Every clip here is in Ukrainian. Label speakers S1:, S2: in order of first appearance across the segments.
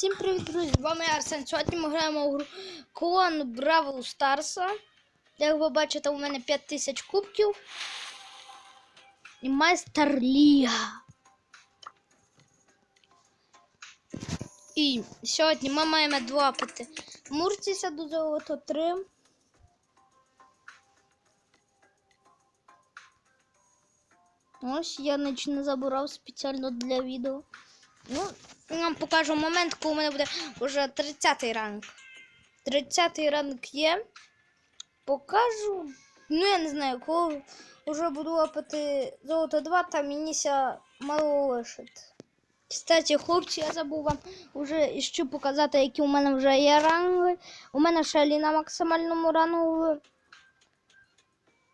S1: Всім привіт, друзі! З вами Арсен. Сьогодні ми граємо у гру Клон Бравл Старса. Як ви бачите, у мене 5000 кубків. І майстер Ліга. І сьогодні ми маємо двапити Муртіса до золото 3. Ось я не забирав спеціально для відео. Ну, я вам покажу момент, коли у мене буде вже 30 ранг. 30 ранг є. Покажу. Ну, я не знаю, коли вже буду лапати золото 2, там мініся мало лишить. Кстати, хлопці, я забув вам вже ще показати, які у мене вже є ранги. У мене Шелі на максимальному рангу.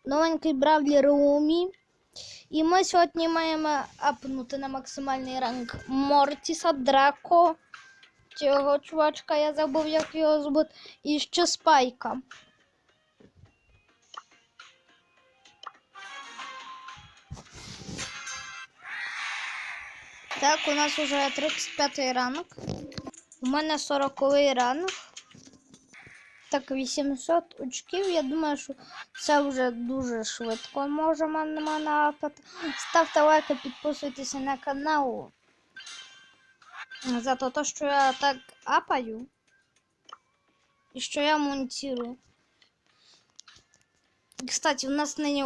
S1: Новенький Бравлер Румі. І ми сьогодні маємо апнути на максимальний ранг Мортіса Драко. Цього чувачка я забув, як його звуть. І ще Спайка. Так, у нас вже 35 ранг. У мене 40 ранг. Так, 800 очків. Я думаю, що це вже дуже швидко можемо на мене апати. Ставте лайки, підписуйтеся на канал. За те, що я так апаю. І що я монтирую. Кстати, у нас нині.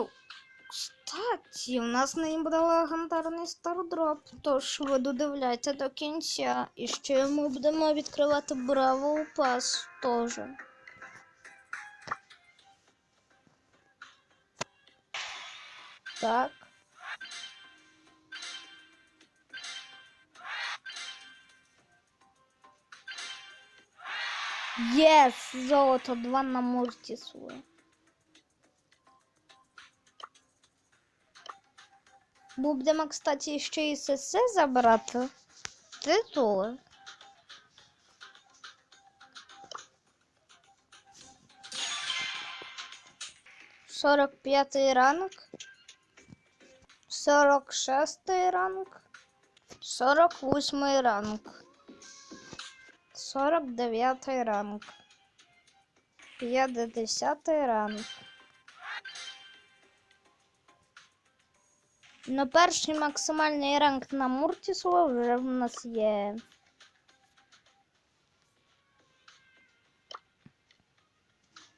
S1: Кстати, у нас нині буде легендарний стардроп. Тож ви додивляйте до кінця. І ще ми будемо відкривати Браво Пас теж. Так. Єс! Золото 2 на Муртісу. Будемо, кстати, ще і СС забирати. Титули. Сорок п'ятий ранг. 46 ранг, 48 ранг, 49 ранг, 50 ранг. Ну, перший максимальний ранг на Муртісу вже в нас є.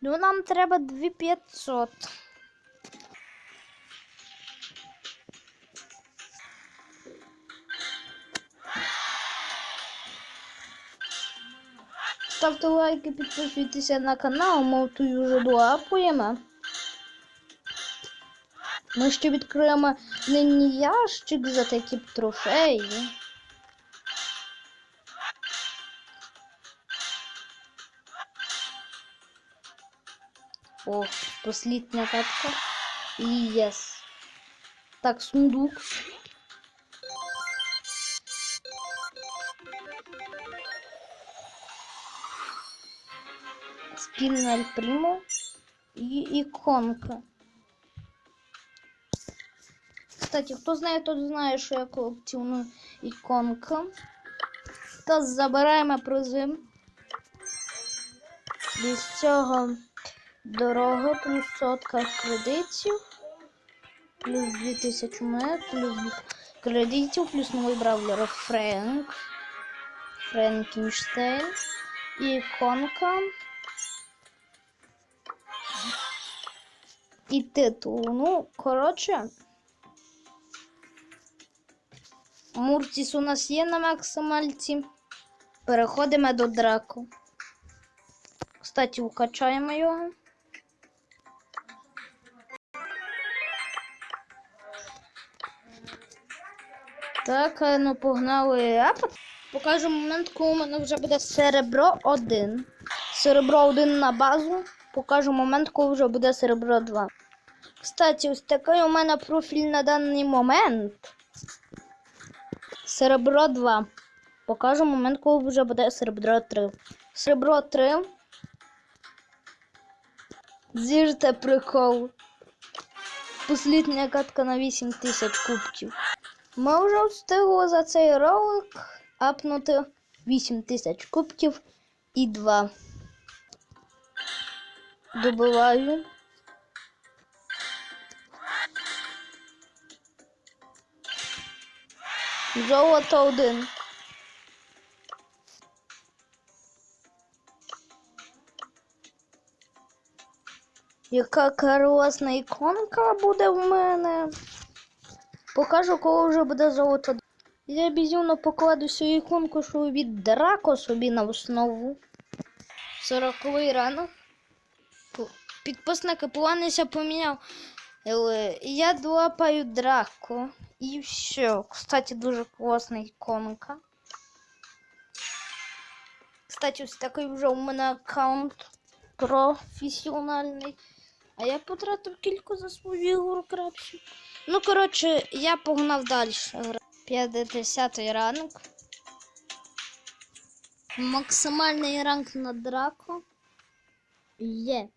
S1: Ну, нам треба 2500. Ставте лайки, підписуйтеся на канал, ми тут вже долапуємо. Ми ще відкриємо нині ящик за такі трофеї. О, послідня катка. І єс. Так, сундук. Спільна Ель Примо і іконка. Кстати, хто знає, тот знає, що я колекціоную іконка. То забираємо призи. Без цього дорога, плюс сотка кредитів, плюс 2000 монет, плюс кредитів, плюс новий бравлер Френк, Френкенштейн і іконка. І титул. Ну, коротше. Муртіс у нас є на максимальці. Переходимо до драку. Кстати, укачаємо його. Так, е, ну погнали апат. Покажу момент, коли у мене вже буде серебро 1. Серебро 1 на базу. Покажу момент, коли вже буде серебро 2. Кстати, ось такий у мене профіль на даний момент. Серебро 2. Покажу момент, коли вже буде серебро 3. Серебро 3. Зірте прикол. Послідня катка на 8000 кубків. Ми вже встигли за цей ролик апнути 8 тисяч кубків і 2. Добиваю. Золото один. Яка класна іконка буде в мене. Покажу, коли вже буде золото. Я безумно покладу цю іконку, що від Драко собі на основу. 40 ранок. Підписники планися поміняв. Але Я долапаю Драко. І все. Кстати, дуже класна іконка. Кстати, ось такий вже у мене аккаунт професіональний. А я потратив кілька за свою ігру крапсі. Ну, коротше, я погнав далі. 50 ранок. Максимальний ранг на драко є.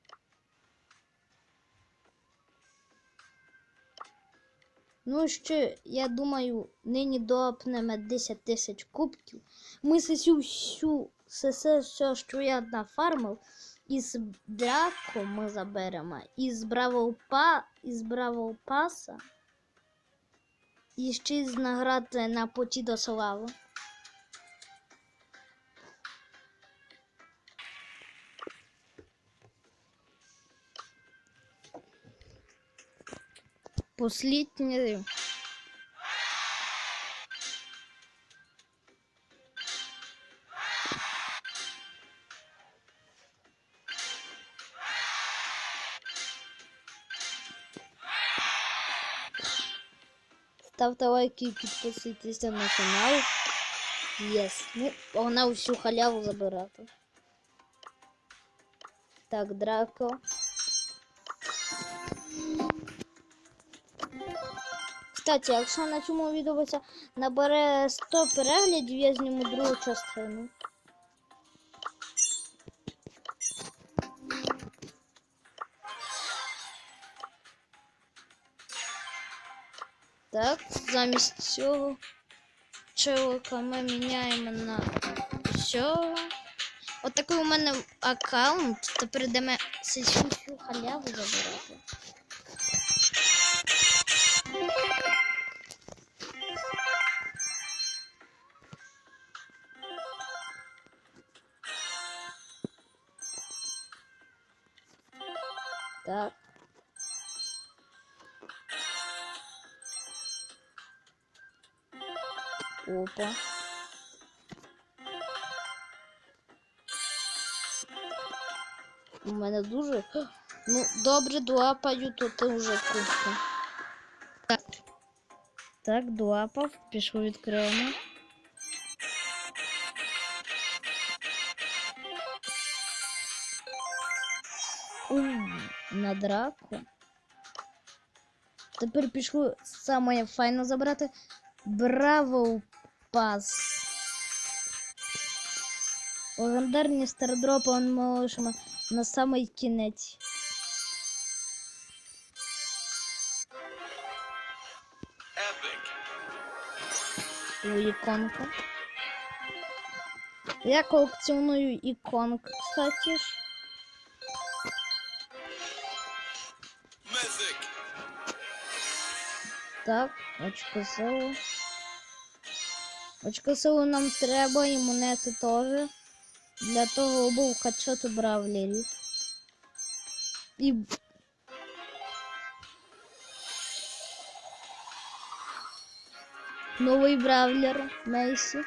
S1: Ну, ще, я думаю, нині допнемо 10 тисяч кубків. Ми сесю всю, все, все, що я нафармив, із драко ми заберемо, із Бравл Па, із Бравл Паса, і ще з наград на поті до слави. Посліднє. Ставте лайки і підписуйтеся на канал. Єс. Ну, вона всю халяву забирати. Так, Драко. Кстати, якщо на цьому відео набере 100 переглядів, я зніму другу частину. Так, замість цього чоловіка ми міняємо на цього. Отакий у мене аккаунт. Тепер йдемо всю халяву забирати. Так. Опа. У мене дуже. Ну, добре, дуапаю, то ти вже купка. Так. Так, дуапав, пішов відкриємо. На драку. Тепер пішло саме файно забрати. Браво пас. Легендарні стардропи ми лишимо на самий кінець. У іконка. Я колекціоную іконки, кстати ж. Так, очко силу. Очко силу нам треба і монети теж. Для того, аби вкачати бравлерів. І. Новий бравлер Мейсі.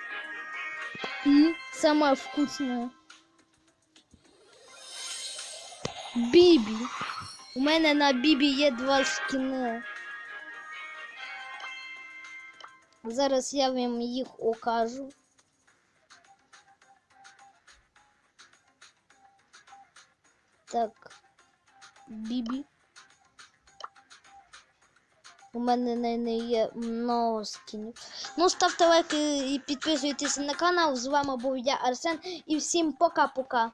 S1: І саме вкусне. Бібі. У мене на Бібі є два скіни. Зараз я вам їх окажу. Так, Бібі. У мене неї є много скінів. Ну, ставте лайки і підписуйтесь на канал. З вами був я Арсен. І всім пока-пока.